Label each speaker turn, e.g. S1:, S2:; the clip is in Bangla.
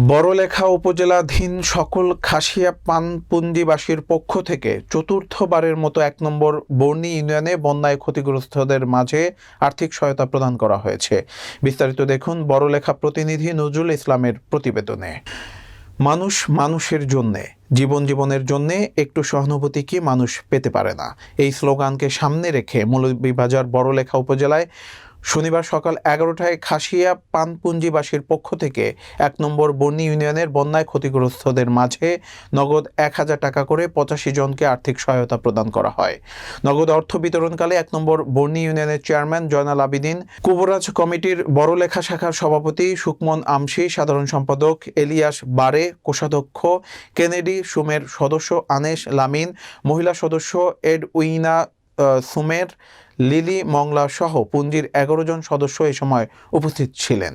S1: বড়লেখা উপজেলাধীন সকল খাসিয়া পানপুঞ্জিবাসীর পক্ষ থেকে চতুর্থবারের মতো এক নম্বর বর্ণি ইউনিয়নে বন্যায় ক্ষতিগ্রস্তদের মাঝে আর্থিক সহায়তা প্রদান করা হয়েছে। বিস্তারিত দেখুন বড়লেখা প্রতিনিধি নজরুল ইসলামের প্রতিবেদনে। মানুষ মানুষের জন্যে, জীবন জীবনের জন্যে একটু সহানুভূতি কি মানুষ পেতে পারে না? এই স্লোগানকে সামনে রেখে মৌলভীবাজার বড়লেখা উপজেলায় শনিবার সকাল এগারোটায় খাসিয়া পানপুঞ্জিবাসীর পক্ষ থেকে এক নম্বর বন্যী ইউনিয়নের বন্যায় ক্ষতিগ্রস্তদের মাঝে নগদ এক হাজার টাকা করে পঁচাশি জনকে আর্থিক সহায়তা প্রদান করা হয়। নগদ অর্থ বিতরণকালে এক নম্বর বর্ণী ইউনিয়নের চেয়ারম্যান জয়নাল আবিদিন, কুবরাজ কমিটির বড়লেখা শাখার সভাপতি সুকমন আমশি, সাধারণ সম্পাদক এলিয়াস বারে, কোষাধ্যক্ষ কেনেডি সুমের সদস্য আনেশ লামিন, মহিলা সদস্য এড উইনা সুমের লিলি মংলা সহ পুঞ্জির এগারো জন সদস্য এ সময় উপস্থিত ছিলেন।